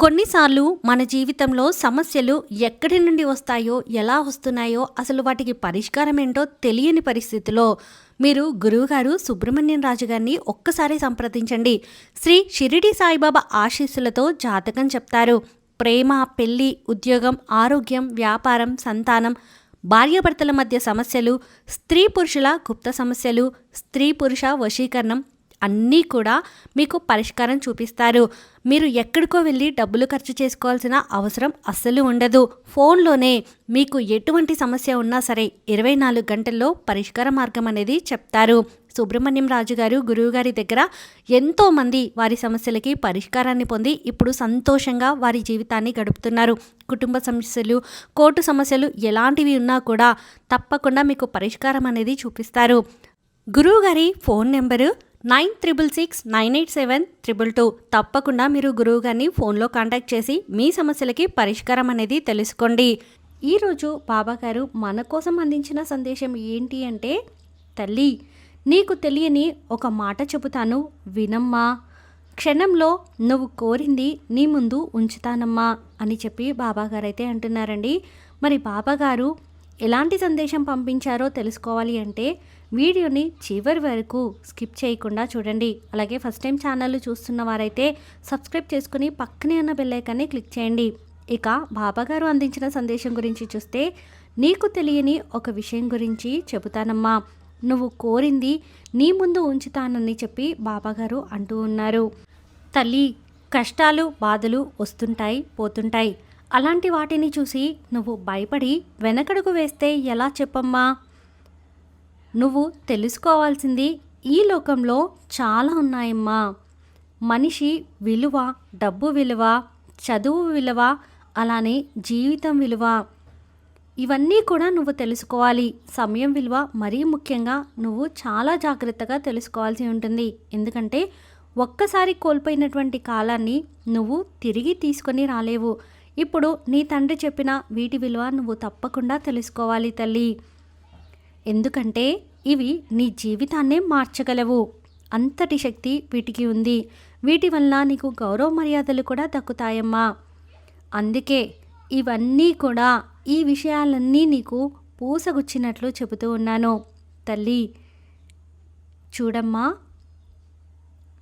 కొన్నిసార్లు మన జీవితంలో సమస్యలు ఎక్కడి నుండి వస్తాయో ఎలా వస్తున్నాయో అసలు వాటికి పరిష్కారం ఏంటో తెలియని పరిస్థితిలో మీరు గురువుగారు సుబ్రహ్మణ్యం రాజు గారిని ఒక్కసారి సంప్రదించండి. శ్రీ షిరిడి సాయిబాబా ఆశీస్సులతో జాతకం చెప్తారు. ప్రేమ పెళ్ళి ఉద్యోగం ఆరోగ్యం వ్యాపారం సంతానం భార్యాభర్తల మధ్య సమస్యలు స్త్రీ పురుషుల గుప్త సమస్యలు స్త్రీ పురుష వశీకరణం అన్నీ కూడా మీకు పరిష్కారం చూపిస్తారు. మీరు ఎక్కడికో వెళ్ళి డబ్బులు ఖర్చు చేసుకోవాల్సిన అవసరం అస్సలు ఉండదు. ఫోన్లోనే మీకు ఎటువంటి సమస్య ఉన్నా సరే ఇరవై నాలుగు గంటల్లో పరిష్కార మార్గం అనేది చెప్తారు. సుబ్రహ్మణ్యం రాజు గారు గురువుగారి దగ్గర ఎంతోమంది వారి సమస్యలకి పరిష్కారాన్ని పొంది ఇప్పుడు సంతోషంగా వారి జీవితాన్ని గడుపుతున్నారు. కుటుంబ సమస్యలు కోర్టు సమస్యలు ఎలాంటివి ఉన్నా కూడా తప్పకుండా మీకు పరిష్కారం అనేది చూపిస్తారు. గురువుగారి phone number nine triple six nine eight seven triple two. తప్పకుండా మీరు గురువు గారిని ఫోన్లో కాంటాక్ట్ చేసి మీ సమస్యలకి పరిష్కారం అనేది తెలుసుకోండి. ఈరోజు బాబా గారు మన కోసం అందించిన సందేశం ఏంటి అంటే తల్లి నీకు తెలియని ఒక మాట చెబుతాను వినమ్మా. క్షణంలో నువ్వు కోరింది నీ ముందు ఉంచుతానమ్మా అని చెప్పి బాబాగారు అయితే అంటున్నారండి. మరి బాబాగారు ఎలాంటి సందేశం పంపించారో తెలుసుకోవాలి అంటే వీడియోని చివరి వరకు స్కిప్ చేయకుండా చూడండి. అలాగే ఫస్ట్ టైం ఛానల్ చూస్తున్న వారైతే సబ్స్క్రైబ్ చేసుకుని పక్కనే ఉన్న బెల్లైకాన్ని క్లిక్ చేయండి. ఇక బాబాగారు అందించిన సందేశం గురించి చూస్తే నీకు తెలియని ఒక విషయం గురించి చెబుతానమ్మా. నువ్వు కోరింది నీ ముందు ఉంచుతానని చెప్పి బాబాగారు అంటూ ఉన్నారు. తల్లి కష్టాలు బాధలు వస్తుంటాయి పోతుంటాయి. అలాంటి వాటిని చూసి నువ్వు భయపడి వెనకడుగు వేస్తే ఎలా చెప్పమ్మా? నువ్వు తెలుసుకోవాల్సింది ఈ లోకంలో చాలా ఉన్నాయమ్మా. మనిషి విలువ డబ్బు విలువ చదువు విలువ అలానే జీవితం విలువ. ఇవన్నీ కూడా నువ్వు తెలుసుకోవాలి. సమయం విలువ మరీ ముఖ్యంగా నువ్వు చాలా జాగ్రత్తగా తెలుసుకోవాల్సి ఉంటుంది. ఎందుకంటే ఒక్కసారి కోల్పోయినటువంటి కాలాన్ని నువ్వు తిరిగి తీసుకొని రాలేవు. ఇప్పుడు నీ తండ్రి చెప్పిన వీటి విలువ నువ్వు తప్పకుండా తెలుసుకోవాలి తల్లి. ఎందుకంటే ఇవి నీ జీవితాన్నే మార్చగలవు. అంతటి శక్తి వీటికి ఉంది. వీటి వల్ల నీకు గౌరవ మర్యాదలు కూడా దక్కుతాయమ్మా. అందుకే ఇవన్నీ కూడా ఈ విషయాలన్నీ నీకు పూసగుచ్చినట్లు చెబుతూ ఉన్నాను. తల్లి చూడమ్మా.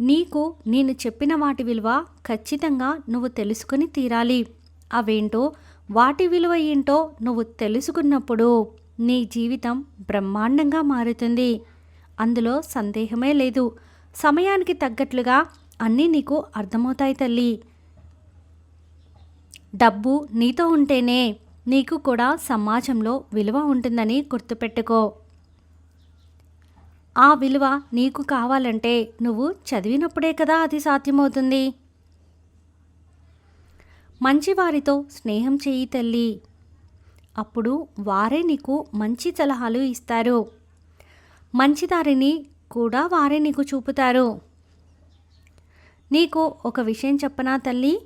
నీకు నేను చెప్పిన వాటి విలువ ఖచ్చితంగా నువ్వు తెలుసుకుని తీరాలి. అవేంటో వాటి విలువ ఏంటో నువ్వు తెలుసుకున్నప్పుడు నీ జీవితం బ్రహ్మాండంగా మారుతుంది. అందులో సందేహమే లేదు. సమయానికి తగ్గట్లుగా అన్నీ నీకు అర్థమవుతాయి తల్లి. డబ్బు నీతో ఉంటేనే నీకు కూడా సమాజంలో విలువ ఉంటుందని గుర్తుపెట్టుకో. ఆ విలువ నీకు కావాలంటే నువ్వు చదివినప్పుడే కదా అది సాధ్యమవుతుంది. మంచివారితో స్నేహం చేయి తల్లి. అప్పుడు వారే నీకు మంచి సలహాలు ఇస్తారు. మంచి దారిని కూడా వారే నీకు చూపుతారు. నీకు ఒక విషయం చెప్పనా తల్లి?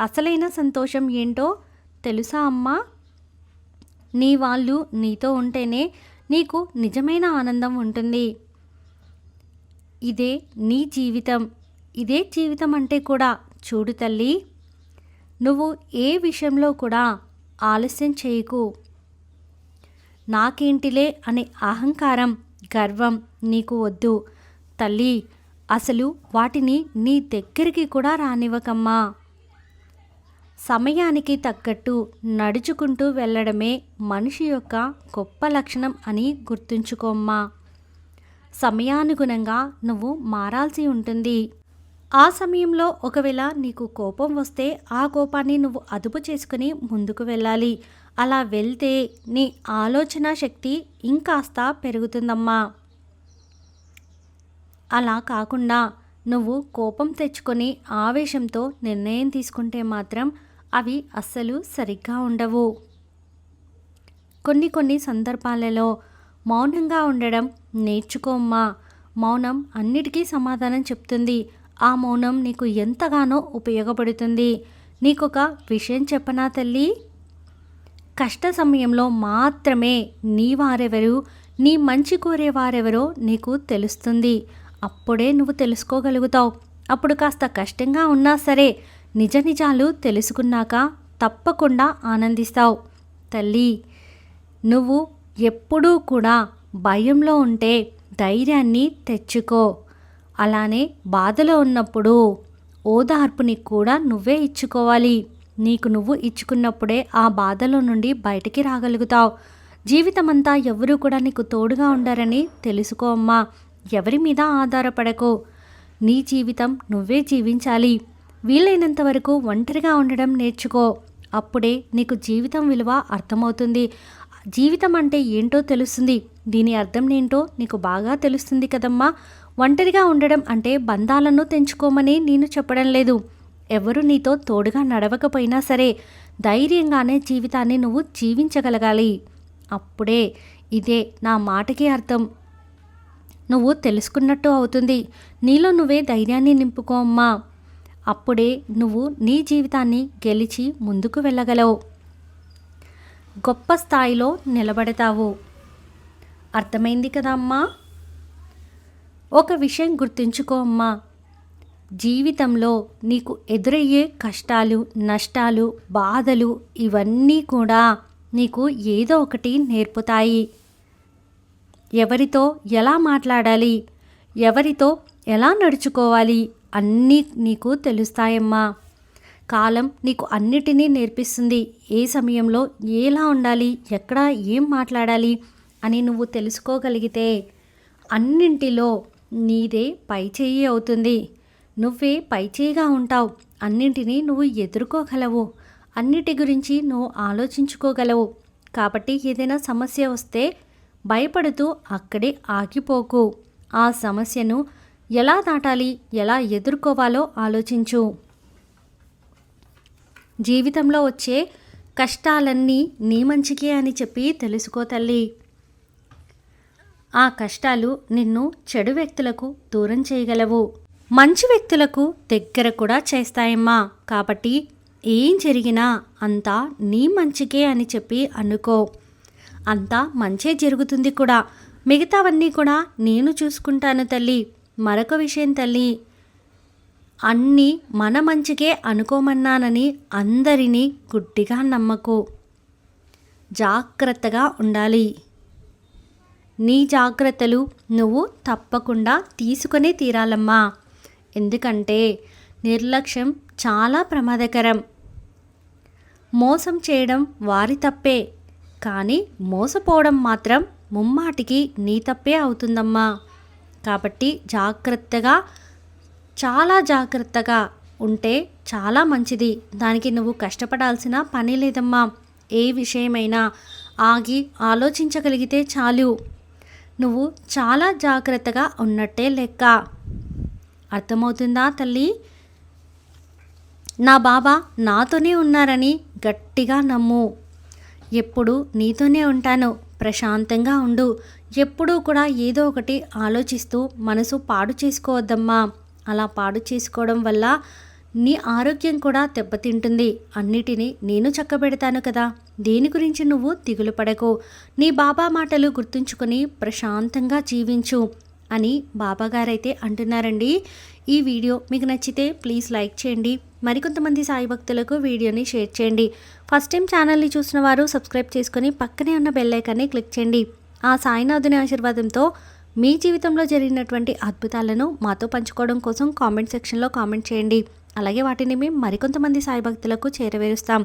అసలైన సంతోషం ఏంటో తెలుసా అమ్మా? నీ వాళ్ళు నీతో ఉంటేనే నీకు నిజమైన ఆనందం ఉంటుంది. ఇదే నీ జీవితం. ఇదే జీవితం అంటే కూడా చూడు తల్లి. నువ్వు ఏ విషయంలో కూడా ఆలస్యం చేయకు. నాకేంటిలే అనే అహంకారం గర్వం నీకు వద్దు. తల్లి అసలు వాటిని నీ దగ్గరికి కూడా రానివ్వకమ్మా. సమయానికి తగ్గట్టు నడుచుకుంటూ వెళ్ళడమే మనిషి యొక్క గొప్ప లక్షణం అని గుర్తుంచుకోమ్మా. సమయానుగుణంగా నువ్వు మారాల్సి ఉంటుంది. ఆ సమయంలో ఒకవేళ నీకు కోపం వస్తే ఆ కోపాన్ని నువ్వు అదుపు చేసుకుని ముందుకు వెళ్ళాలి. అలా వెళ్తే నీ ఆలోచన శక్తి ఇంకాస్త పెరుగుతుందమ్మా. అలా కాకుండా నువ్వు కోపం తెచ్చుకొని ఆవేశంతో నిర్ణయం తీసుకుంటే మాత్రం అవి అస్సలు సరిగ్గా ఉండవు. కొన్ని కొన్ని సందర్భాలలో మౌనంగా ఉండడం నేర్చుకోమ్మా మౌనం అన్నిటికీ సమాధానం చెప్తుంది. ఆ మౌనం నీకు ఎంతగానో ఉపయోగపడుతుంది. నీకొక విషయం చెప్పనా తల్లి? కష్ట సమయంలో మాత్రమే నీ వారెవరు నీ మంచి కోరేవారెవరో నీకు తెలుస్తుంది. అప్పుడే నువ్వు తెలుసుకోగలుగుతావు. అప్పుడు కాస్త కష్టంగా ఉన్నా సరే నిజ నిజాలు తెలుసుకున్నాక తప్పకుండా ఆనందిస్తావు. తల్లి నువ్వు ఎప్పుడూ కూడా భయంలో ఉంటే ధైర్యాన్ని తెచ్చుకో. అలానే బాధలో ఉన్నప్పుడు ఓదార్పుని కూడా నువ్వే ఇచ్చుకోవాలి. నీకు నువ్వు ఇచ్చుకున్నప్పుడే ఆ బాధలో నుండి బయటికి రాగలుగుతావు. జీవితమంతా ఎవరూ కూడా నీకు తోడుగా ఉండరని తెలుసుకో అమ్మా. ఎవరి మీద ఆధారపడకు. నీ జీవితం నువ్వే జీవించాలి. వీలైనంత వరకు ఒంటరిగా ఉండడం నేర్చుకో. అప్పుడే నీకు జీవితం విలువ అర్థమవుతుంది. జీవితం అంటే ఏంటో తెలుస్తుంది. దీని అర్థం ఏంటో నీకు బాగా తెలుస్తుంది కదమ్మా. ఒంటరిగా ఉండడం అంటే బంధాలను తెంచుకోమని నేను చెప్పడం లేదు. ఎవరు నీతో తోడుగా నడవకపోయినా సరే ధైర్యంగానే జీవితాన్ని నువ్వు జీవించగలగాలి. అప్పుడే ఇదే నా మాటకి అర్థం. నువ్వు తెలుసుకున్నట్టు అవుతుంది. నీలో నువ్వే ధైర్యాన్ని నింపుకో అమ్మా. అప్పుడే నువ్వు నీ జీవితాన్ని గెలిచి ముందుకు వెళ్ళగలవు. గొప్ప స్థాయిలో నిలబడతావు. అర్థమైంది కదా అమ్మా? ఒక విషయం గుర్తుంచుకో అమ్మా. జీవితంలో నీకు ఎదురయ్యే కష్టాలు నష్టాలు బాధలు ఇవన్నీ కూడా నీకు ఏదో ఒకటి నేర్పుతాయి. ఎవరితో ఎలా మాట్లాడాలి? ఎవరితో ఎలా నడుచుకోవాలి? అన్నీ నీకు తెలుస్తాయమ్మా. కాలం నీకు అన్నిటినీ నేర్పిస్తుంది. ఏ సమయంలో ఎలా ఉండాలి? ఎక్కడ ఏం మాట్లాడాలి? అని నువ్వు తెలుసుకోగలిగితే అన్నింటిలో నీదే పైచేయి అవుతుంది. నువ్వే పైచేయిగా ఉంటావు. అన్నింటినీ నువ్వు ఎదుర్కోగలవు. అన్నిటి గురించి నువ్వు ఆలోచించుకోగలవు. కాబట్టి ఏదైనా సమస్య వస్తే భయపడుతూ అక్కడే ఆగిపోకు. ఆ సమస్యను ఎలా దాటాలి ఎలా ఎదుర్కోవాలో ఆలోచించు. జీవితంలో వచ్చే కష్టాలన్నీ నీ మంచికే అని చెప్పి తెలుసుకో తల్లి. ఆ కష్టాలు నిన్ను చెడు వ్యక్తులకు దూరం చేయగలవు. మంచి వ్యక్తులకు దగ్గర కూడా చేస్తాయమ్మా. కాబట్టి ఏం జరిగినా అంతా నీ మంచికే అని చెప్పి అనుకో. అంతా మంచే జరుగుతుంది కూడా. మిగతావన్నీ కూడా నేను చూసుకుంటాను తల్లి. మరొక విషయం తల్లి. అన్నీ మన మంచికే అనుకోమన్నానని అందరినీ గుడ్డిగా నమ్మకు. జాగ్రత్తగా ఉండాలి. నీ జాగ్రత్తలు నువ్వు తప్పకుండా తీసుకునే తీరాలమ్మా. ఎందుకంటే నిర్లక్ష్యం చాలా ప్రమాదకరం. మోసం చేయడం వారి తప్పే. కానీ మోసపోవడం మాత్రం ముమ్మాటికి నీ తప్పే అవుతుందమ్మా. కాబట్టి జాగ్రత్తగా చాలా జాగ్రత్తగా ఉంటే చాలా మంచిది. దానికి నువ్వు కష్టపడాల్సిన పని లేదమ్మా. ఏ విషయమైనా ఆగి ఆలోచించగలిగితే చాలు. నువ్వు చాలా జాగ్రత్తగా ఉన్నట్టే లెక్క. అర్థమవుతుందా తల్లి? నా బాబా నాతోనే ఉన్నారని గట్టిగా నమ్ము. ఎప్పుడు నీతోనే ఉంటాను. ప్రశాంతంగా ఉండు. ఎప్పుడూ కూడా ఏదో ఒకటి ఆలోచిస్తూ మనసు పాడు చేసుకోవద్దమ్మా. అలా పాడు చేసుకోవడం వల్ల నీ ఆరోగ్యం కూడా దెబ్బతింటుంది. అన్నిటినీ నేను చక్కబెడతాను కదా. దేని గురించి నువ్వు దిగులు పడకు? నీ బాబా మాటలు గుర్తుంచుకొని ప్రశాంతంగా జీవించు అని బాబాగారైతే అంటున్నారండి. ఈ వీడియో మీకు నచ్చితే ప్లీజ్ లైక్ చేయండి. మరికొంతమంది సాయి భక్తులకు వీడియోని షేర్ చేయండి. ఫస్ట్ టైం ఛానల్ని చూసిన వారు సబ్స్క్రైబ్ చేసుకొని పక్కనే ఉన్న బెల్ ఐకాన్ని క్లిక్ చేయండి. ఆ సాయినాథుని ఆశీర్వాదంతో మీ జీవితంలో జరిగినటువంటి అద్భుతాలను మాతో పంచుకోవడం కోసం కామెంట్ సెక్షన్లో కామెంట్ చేయండి. అలాగే వాటిని మేము మరికొంతమంది సాయి భక్తులకు చేరవేరుస్తాం.